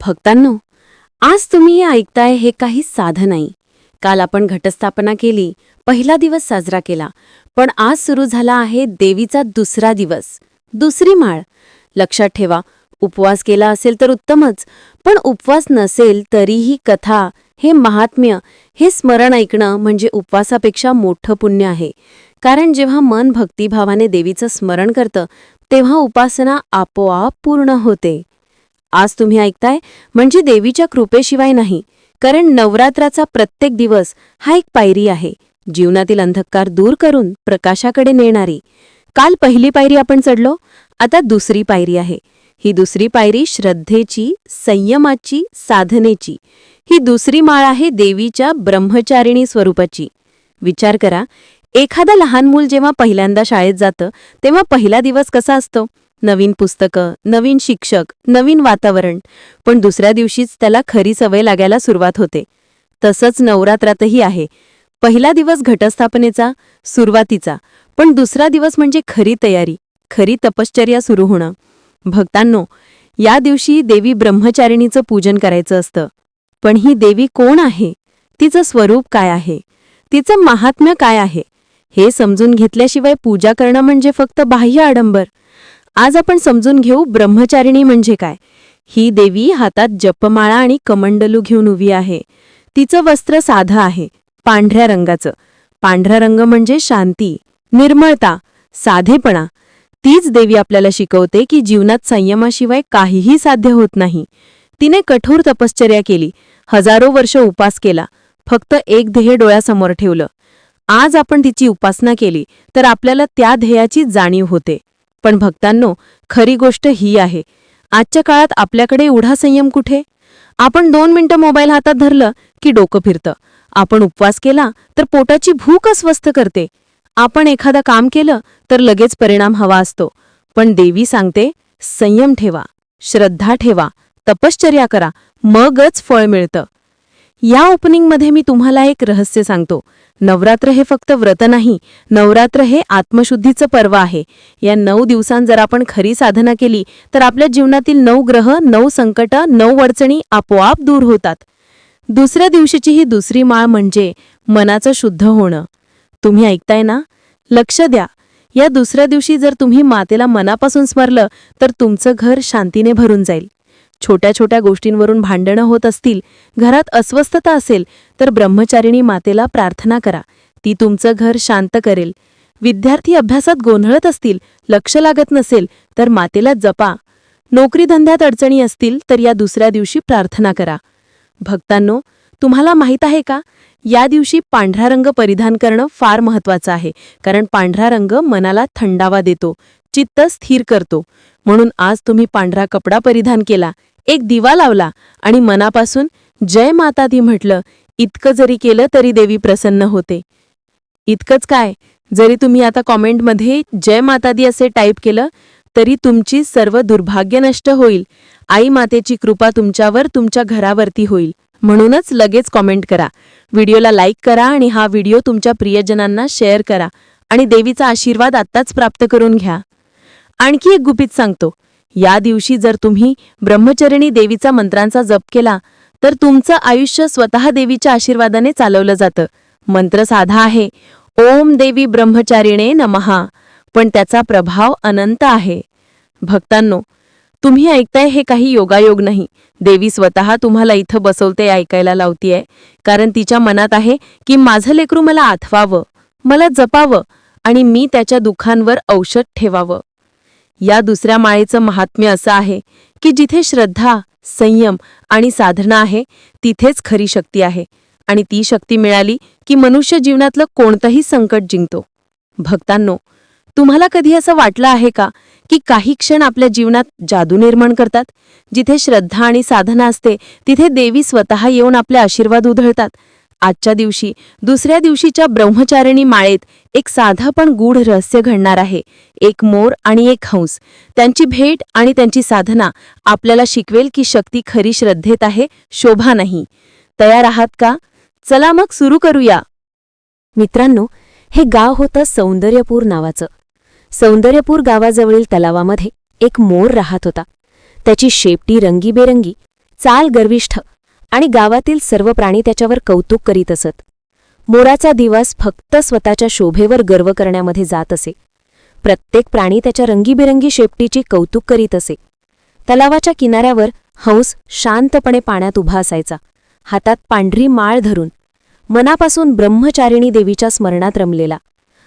भक्तांनो आज तुम्ही हे ऐकताय हे काही साधं नाही. काल आपण घटस्थापना केली पहिला दिवस साजरा केला पण आज सुरू झाला आहे देवीचा दुसरा दिवस दुसरी माळ. लक्षात ठेवा उपवास केला असेल तर उत्तमच पण उपवास नसेल तरीही कथा हे महात्म्य हे स्मरण ऐकणं म्हणजे उपवासापेक्षा मोठं पुण्य आहे. कारण जेव्हा मन भक्तिभावाने देवीचं स्मरण करतं तेव्हा उपासना आपोआप पूर्ण होते. आज तुम्ही ऐकताय म्हणजे देवीच्या कृपेशिवाय नाही कारण नवरात्राचा प्रत्येक दिवस हा एक पायरी आहे. जीवनातील अंधकार दूर करून प्रकाशाकडे नेणारी. काल पहिली पायरी आपण चढलो आता दुसरी पायरी आहे. ही दुसरी पायरी श्रद्धेची संयमाची साधनेची. ही दुसरी माळ आहे देवीच्या ब्रह्मचारिणी स्वरूपाची. विचार करा एखादा लहान मूल जेव्हा पहिल्यांदा शाळेत जातं तेव्हा पहिला दिवस कसा असतो? नवीन पुस्तकं नवीन शिक्षक नवीन वातावरण. पण दुसऱ्या दिवशीच त्याला खरी सवय लागायला सुरुवात होते. तसंच नवरात्रातही आहे. पहिला दिवस घटस्थापनेचा सुरुवातीचा. पण दुसरा दिवस म्हणजे खरी तयारी खरी तपश्चर्या सुरू होणं. भक्तांनो या दिवशी देवी ब्रह्मचारिणीचं पूजन करायचं असतं. पण ही देवी कोण आहे? तिचं स्वरूप काय आहे? तिचं महात्म्य काय आहे? हे समजून घेतल्याशिवाय पूजा करणं म्हणजे फक्त बाह्य आडंबर. आज आपण समजून घेऊ ब्रह्मचारिणी म्हणजे काय. ही देवी हातात जपमाळा आणि कमंडलू घेऊन उभी आहे. तिचं वस्त्र साधं आहे पांढऱ्या रंगाचं. पांढरा रंग म्हणजे शांती निर्मळता साधेपणा. तीच देवी आपल्याला शिकवते की जीवनात संयमाशिवाय काहीही साध्य होत नाही. तिने कठोर तपश्चर्या केली हजारो वर्ष उपास केला फक्त एक ध्येय डोळ्यासमोर ठेवलं. आज आपण तिची उपासना केली तर आपल्याला त्या ध्येयाची जाणीव होते. पण भक्तांनो खरी गोष्ट ही आहे. आजच्या काळात आपल्याकडे एवढा संयम कुठे? आपण दोन मिनिटं मोबाईल हातात धरलं की डोकं फिरतं. आपण उपवास केला तर पोटाची भूक अस्वस्थ करते. आपण एखादं काम केलं तर लगेच परिणाम हवा असतो. पण देवी सांगते संयम ठेवा श्रद्धा ठेवा तपश्चर्या करा मगच फळ मिळतं. या ओपनिंगमध्ये मी तुम्हाला एक रहस्य सांगतो. नवरात्र हे फक्त व्रत नाही नवरात्र हे आत्मशुद्धीचं पर्व आहे. या नऊ दिवसांत जर आपण खरी साधना केली तर आपल्या जीवनातील नऊ ग्रह नऊ संकट नऊ अडचणी आपोआप दूर होतात. दुसऱ्या दिवशीची ही दुसरी माळ म्हणजे मनाचं शुद्ध होणं. तुम्ही ऐकताय ना? लक्ष द्या. या दुसऱ्या दिवशी जर तुम्ही मातेला मनापासून स्मरलं तर तुमचं घर शांतीने भरून जाईल. छोट्या छोट्या गोष्टींवरून भांडणं होत असतील घरात अस्वस्थता असेल तर ब्रह्मचारिणी मातेला प्रार्थना करा. ती तुमचं घर शांत करेल. विद्यार्थी अभ्यासात गोंधळत असतील लक्ष लागत नसेल तर मातेला जपा. नोकरीधंद्यात अडचणी असतील तर या दुसऱ्या दिवशी प्रार्थना करा. भक्तांनो तुम्हाला माहीत आहे का? या दिवशी पांढरा रंग परिधान करणं फार महत्वाचं आहे कारण पांढरा रंग मनाला थंडावा देतो. चित्त स्थिर करतो. म्हणून आज तुम्ही पांढरा कपडा परिधान केला एक दिवा लावला आणि मनापासून जय माता दी म्हटलं इतकं जरी केलं तरी देवी प्रसन्न होते. इतकंच काय जरी तुम्ही आता कॉमेंटमध्ये जय माता दी असे टाईप केलं तरी तुमची सर्व दुर्भाग्य नष्ट होईल. आई मातेची कृपा तुमच्यावर तुमच्या घरावरती होईल. म्हणूनच लगेच कॉमेंट करा. व्हिडिओला लाईक करा आणि हा व्हिडिओ तुमच्या प्रियजनांना शेअर करा आणि देवीचा आशीर्वाद आत्ताच प्राप्त करून घ्या. आणखी एक गुपित सांगतो. या दिवशी जर तुम्ही ब्रह्मचरिणी देवीचा मंत्रांचा जप केला तर तुमचं आयुष्य स्वतः देवीच्या आशीर्वादाने चालवलं जातं. मंत्र साधा आहे ओम देवी ब्रह्मचारिणे नमहा पण त्याचा प्रभाव अनंत आहे. भक्तांनो तुम्ही ऐकताय हे काही योगायोग नाही. देवी स्वतः तुम्हाला इथं बसवते ऐकायला लावतीये. कारण तिच्या मनात आहे की माझं लेकरू मला आथवावं मला जपावं आणि मी त्याच्या दुःखांवर औषध ठेवावं. या दुसऱ्या माळेचं महात्म्य असं आहे की जिथे श्रद्धा संयम आणि साधना आहे तिथेच खरी शक्ती आहे. आणि ती शक्ती मिळाली की मनुष्य जीवनातलं कोणतंही संकट जिंकतो. भक्तांनो तुम्हाला कधी असं वाटलं आहे का की काही क्षण आपल्या जीवनात जादू निर्माण करतात? जिथे श्रद्धा आणि साधना असते तिथे देवी स्वतः येऊन आपले आशीर्वाद उधळतात. आजच्या दिवशी दुसऱ्या दिवशीच्या ब्रह्मचारिणी माळेत एक साधा पण गूढ रहस्य घडणार आहे. एक मोर आणि एक हंस. त्यांची भेट आणि त्यांची साधना आपल्याला शिकवेल की शक्ती खरी श्रद्धेत आहे शोभा नाही. तयार आहात का? चला मग सुरू करूया. मित्रांनो हे गाव होतं सौंदर्यपूर नावाचं. सौंदर्यपूर गावाजवळील तलावामध्ये एक मोर राहत होता. त्याची शेपटी रंगीबेरंगी चाल गर्विष्ठ आणि गावातील सर्व प्राणी त्याच्यावर कौतुक करीत असत. मोराचा दिवस फक्त स्वतःच्या शोभेवर गर्व करण्यामध्ये जात असे. प्रत्येक प्राणी त्याच्या रंगीबेरंगी शेपटीची कौतुक करीत असे. तलावाच्या किनाऱ्यावर हंस शांतपणे पाण्यात उभा असायचा. हातात पांढरी माळ धरून. मनापासून ब्रह्मचारिणी देवीच्या स्मरणात रमलेला.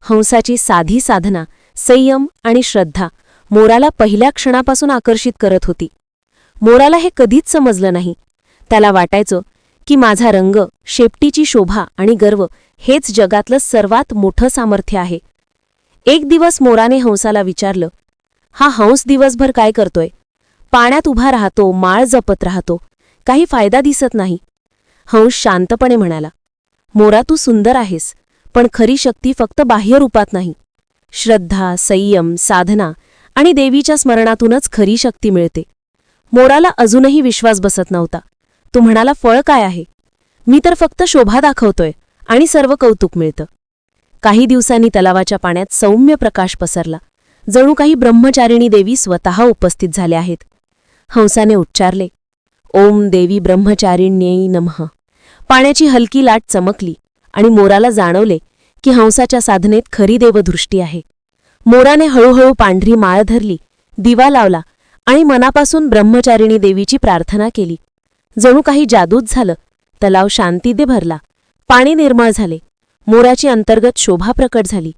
हंसाची साधी साधना संयम आणि श्रद्धा मोराला पहिल्या क्षणापासून आकर्षित करत होती. मोराला हे कधीच समजलं नाही. त्याला वाटायचं की माझा रंग शेपटीची शोभा आणि गर्व हेच जगातलं सर्वात मोठं सामर्थ्य आहे. एक दिवस मोराने हंसाला विचारलं हा हंस दिवसभर काय करतोय? पाण्यात उभा राहतो माळ जपत राहतो काही फायदा दिसत नाही. हंस शांतपणे म्हणाला मोरा तू सुंदर आहेस पण खरी शक्ती फक्त बाह्य रूपात नाही. श्रद्धा संयम साधना आणि देवीच्या स्मरणातूनच खरी शक्ती मिळते. मोराला अजूनही विश्वास बसत नव्हता. तो म्हणाला फळ काय आहे? मी तर फक्त शोभा दाखवतोय आणि सर्व कौतुक मिळतं. काही दिवसांनी तलावाच्या पाण्यात सौम्य प्रकाश पसरला. जणू काही ब्रह्मचारिणी देवी स्वतः उपस्थित झाल्या आहेत. हंसाने उच्चारले ओम देवी ब्रह्मचारिण्येई नमः. पाण्याची हलकी लाट चमकली आणि मोराला जाणवले की हंसाच्या साधनेत खरी देवदृष्टी आहे. मोराने हळूहळू पांढरी माळ धरली दिवा लावला आणि मनापासून ब्रह्मचारिणी देवीची प्रार्थना केली. जणू काही जादूच झालं. तलाव शांतीदे भरला. पाणी निर्मळ झाले. मोराची अंतर्गत शोभा प्रकट झाली.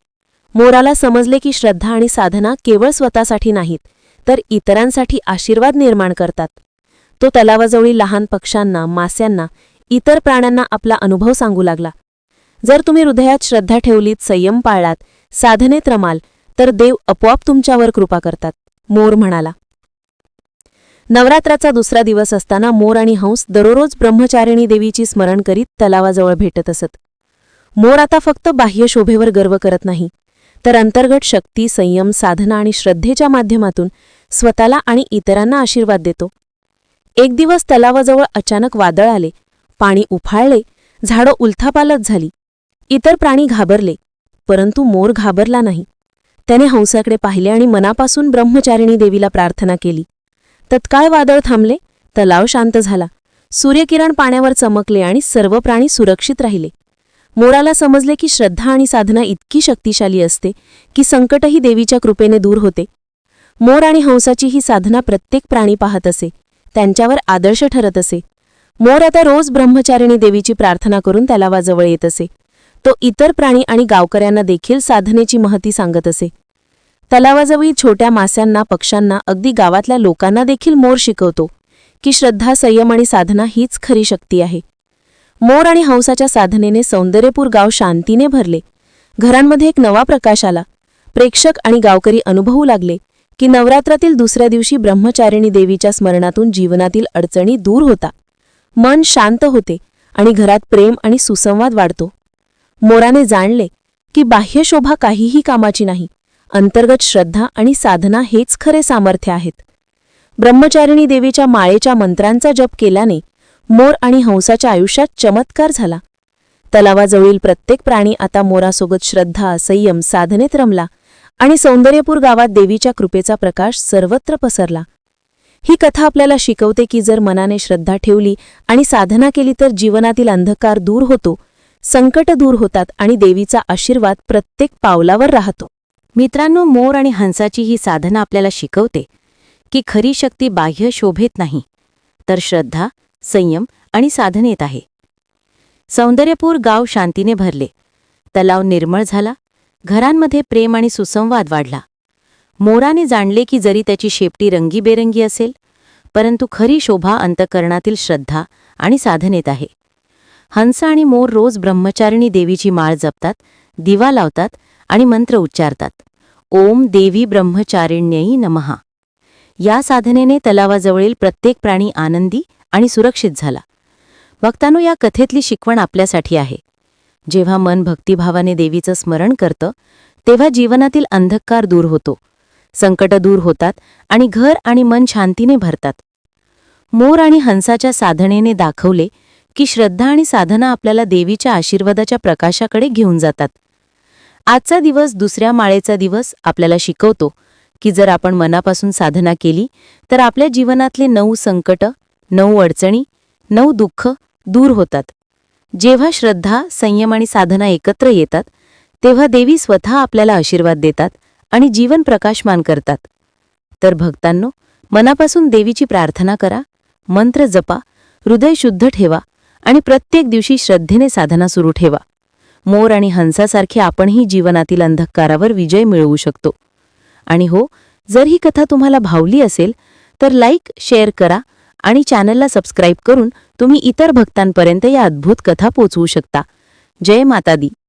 मोराला समजले की श्रद्धा आणि साधना केवळ स्वतःसाठी नाहीत तर इतरांसाठी आशीर्वाद निर्माण करतात. तो तलावाजवळील लहान पक्ष्यांना मास्यांना इतर प्राण्यांना आपला अनुभव सांगू लागला. जर तुम्ही हृदयात श्रद्धा ठेवलीत संयम पाळलात साधनेत रमाल तर देव आपोआप तुमच्यावर कृपा करतात मोर म्हणाला. नवरात्राचा दुसरा दिवस असताना मोर आणि हंस दररोज ब्रह्मचारिणी देवीची स्मरण करीत तलावाजवळ भेटत असत. मोर आता फक्त बाह्य शोभेवर गर्व करत नाही तर अंतर्गत शक्ती संयम साधना आणि श्रद्धेच्या माध्यमातून स्वतःला आणि इतरांना आशीर्वाद देतो. एक दिवस तलावाजवळ अचानक वादळ आले पाणी उफाळले झाडं उलथापालत झाली. इतर प्राणी घाबरले परंतु मोर घाबरला नाही. त्याने हंसाकडे पाहिले आणि मनापासून ब्रह्मचारिणी देवीला प्रार्थना केली. तत्काळ वादळ थांबले? तलाव शांत झाला. सूर्यकिरण पाण्यावर चमकले आणि सर्व प्राणी सुरक्षित राहिले. मोराला समजले की श्रद्धा आणि साधना इतकी शक्तिशाली असते की संकटही देवीच्या कृपेने दूर होते. मोर आणि हंसाची ही साधना प्रत्येक प्राणी पाहत असे त्यांच्यावर आदर्श ठरत असे. मोर आता रोज ब्रह्मचारिणी देवीची प्रार्थना करून तलावाजवळ येत असे. तो इतर प्राणी आणि गावकऱ्यांना देखील साधनेची महती सांगत असे. तलावाजवळी छोट्या मास्यांना पक्ष्यांना अगदी गावातल्या लोकांना देखील मोर शिकवतो की श्रद्धा संयम आणि साधना हीच खरी शक्ती आहे. मोर आणि हंसाच्या साधनेने सौंदर्यपूर गाव शांतीने भरले. घरांमध्ये एक नवा प्रकाश आला. प्रेक्षक आणि गावकरी अनुभवू लागले की नवरात्रातील दुसऱ्या दिवशी ब्रह्मचारिणी देवीच्या स्मरणातून जीवनातील अडचणी दूर होता. मन शांत होते आणि घरात प्रेम आणि सुसंवाद वाढतो. मोराने जाणले की बाह्य शोभा काहीही कामाची नाही. अंतर्गत श्रद्धा आणि साधना हेच खरे सामर्थ्य आहेत. ब्रह्मचारिणी देवीच्या माळेच्या मंत्रांचा जप केल्याने मोर आणि हंसाच्या आयुष्यात चमत्कार झाला. तलावाजवळील प्रत्येक प्राणी आता मोरासोबत श्रद्धा संयम साधनेत रमला आणि सौंदर्यपूर गावात देवीच्या कृपेचा प्रकाश सर्वत्र पसरला. ही कथा आपल्याला शिकवते की जर मनाने श्रद्धा ठेवली आणि साधना केली तर जीवनातील अंधकार दूर होतो संकट दूर होतात आणि देवीचा आशीर्वाद प्रत्येक पावलावर राहतो. मित्रांनो मोर आणि हंसाची ही साधना आपल्याला शिकवते की खरी शक्ती बाह्य शोभेत नाही तर श्रद्धा संयम आणि साधनेत आहे. सौंदर्यपूर गाव शांतीने भरले. तलाव निर्मळ झाला. घरांमध्ये प्रेम आणि सुसंवाद वाढला. मोराने जाणले की जरी त्याची शेपटी रंगीबेरंगी असेल परंतु खरी शोभा अंतकरणातील श्रद्धा आणि साधनेत आहे. हंस आणि मोर रोज ब्रह्मचारिणी देवीची माळ जपतात दिवा लावतात आणि मंत्र उच्चारतात. ओम देवी ब्रह्मचारिण्यई नमहा या साधनेने तलावाजवळील प्रत्येक प्राणी आनंदी आणि सुरक्षित झाला. भक्तांनो या कथेतली शिकवण आपल्यासाठी आहे. जेव्हा मन भक्तिभावाने देवीचं स्मरण करतं तेव्हा जीवनातील अंधकार दूर होतो. संकट दूर होतात आणि घर आणि मन शांतीने भरतात. मोर आणि हंसाच्या साधनेने दाखवले की श्रद्धा आणि साधना आपल्याला देवीच्या आशीर्वादाच्या प्रकाशाकडे घेऊन जातात. आजचा दिवस दुसऱ्या माळेचा दिवस आपल्याला शिकवतो की जर आपण मनापासून साधना केली तर आपल्या जीवनातले नऊ संकट नऊ अडचणी नऊ दुःख दूर होतात. जेव्हा श्रद्धा संयम आणि साधना एकत्र येतात तेव्हा देवी स्वतः आपल्याला आशीर्वाद देतात आणि जीवन प्रकाशमान करतात. तर भक्तांनो मनापासून देवीची प्रार्थना करा मंत्र जपा हृदय शुद्ध ठेवा आणि प्रत्येक दिवशी श्रद्धेने साधना सुरू ठेवा. मोर आणि हंसासारखे आपणही जीवनातील अंधकारावर विजय मिळवू शकतो. आणि हो जर ही कथा तुम्हाला भावली असेल तर लाईक शेअर करा आणि चॅनलला सबस्क्राईब करून तुम्ही इतर भक्तांपर्यंत या अद्भुत कथा पोचवू शकता. जय माता दी